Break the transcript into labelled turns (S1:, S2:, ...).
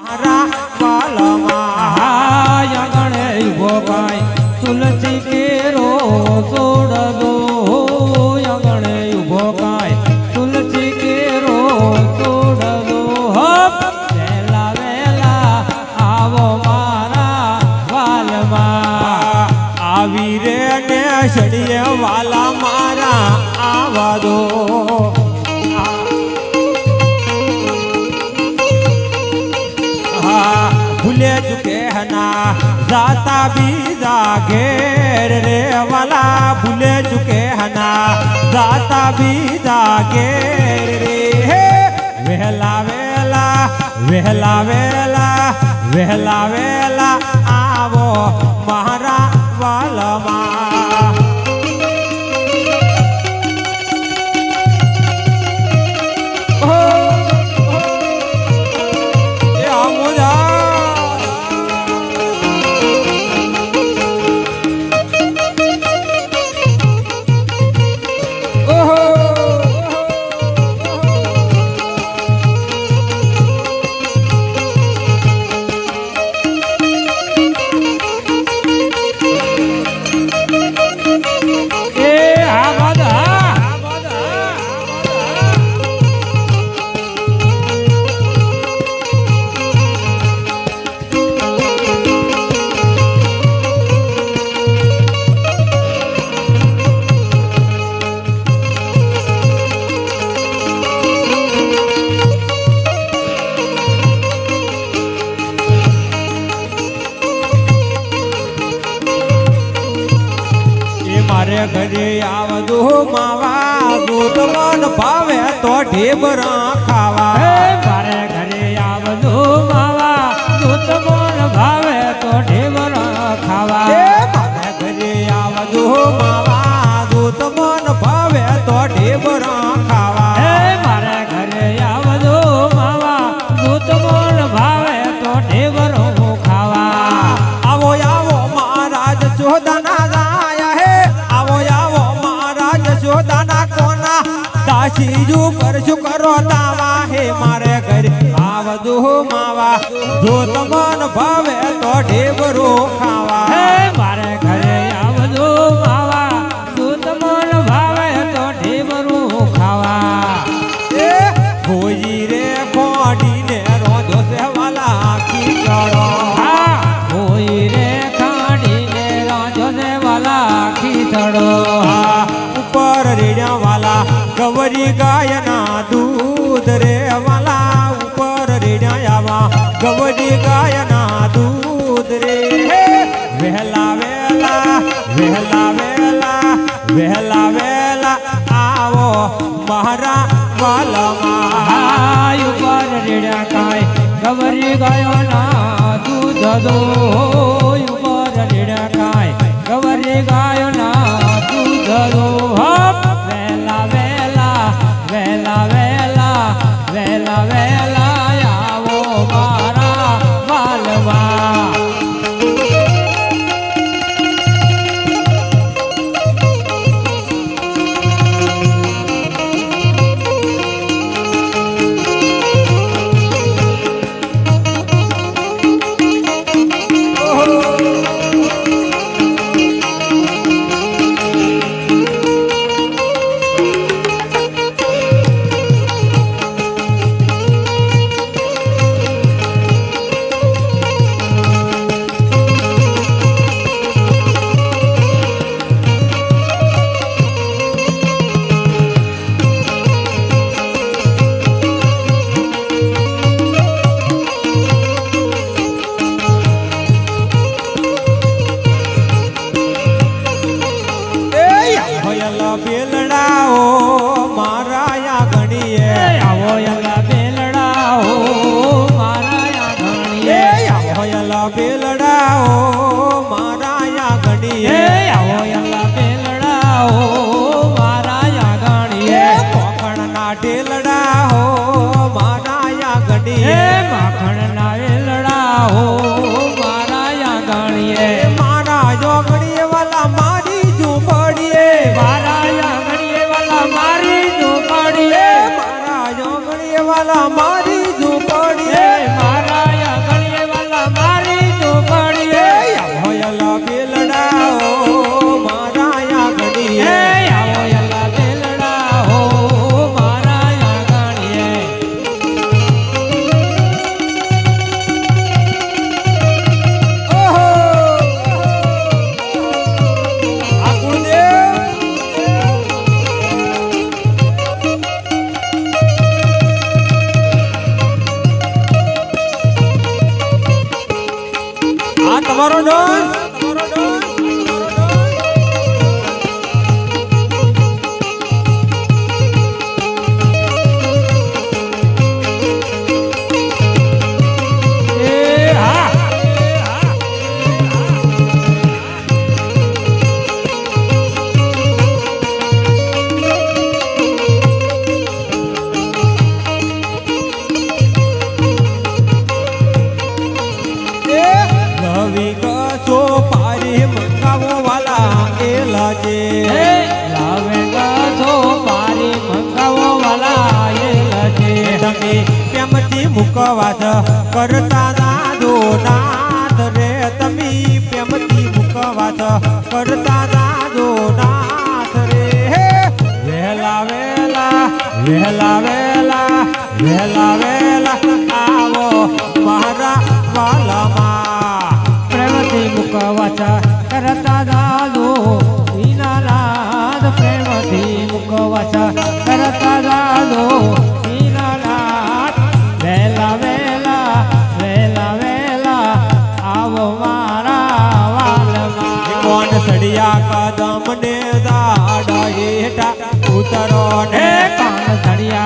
S1: મારા ભૂલે ચુકે હના જાતા બીજા ઘેર રે વાલા ભૂલે ચુકે હના જાતા બીજા ઘેર રે હે વહેલા વેલા વહેલા વેલા વહેલા ઘરે આવજો માવા દૂધ મન ભાવે તો ઢેબરા ખાવા.
S2: મારે ઘરે આવજો માવા દૂધ મન ભાવે તો ઢેબરા ખાવા.
S1: મારે ઘરે આવજો માવા દૂધ મન ભાવે તો ઢેબરા ખાવા. મહારાજ ચોદાના કોના? દાસીજુ કરશું કરો તાવા. હે મારે ઘરે આવદુ માવા. જો તમન ભાવે તો ઢેબરો ખાવા.
S2: હે મારે ઘરે આવદુ માવા. જો તમન ભાવે તો ઢેબરો ખાવા.
S1: એ ભોજી રે ખોડીને રોજો સેવાલા ખીચડો
S2: હા કોઈ રે ખાડીને ને
S1: રોજો સેવાલા કી વાલા ગવરી ગાયના દૂધ રે વાલા ઉપર રેડ્યા આવા. ગવરી ગાયના દૂધ રે. વહેલા વહેલા વહેલા વેલા વહેલા વેલા આવો મારા વાલામાં
S2: ઉપર રેડ્યા કાય ગવરી ગાયોના દૂધ દો ઉપર રેડ્યા કાય ગવરી ગાયો piel. no. લાવો વાલા
S1: એ લાજે
S2: લાવેગા છો મારી મંગાવો વાલા એ લાજે
S1: તમે પ્રેમથી મુકવાદ કરતા ના જોનાથ રે. તમે પ્રેમથી મુકવાદ કરતા ના જોનાથ રે. વહેલા વેલા વહેલા વેલા વહેલા વેલા આવો મારા વાલામાં. પ્રેમથી મુકવાતા કરતા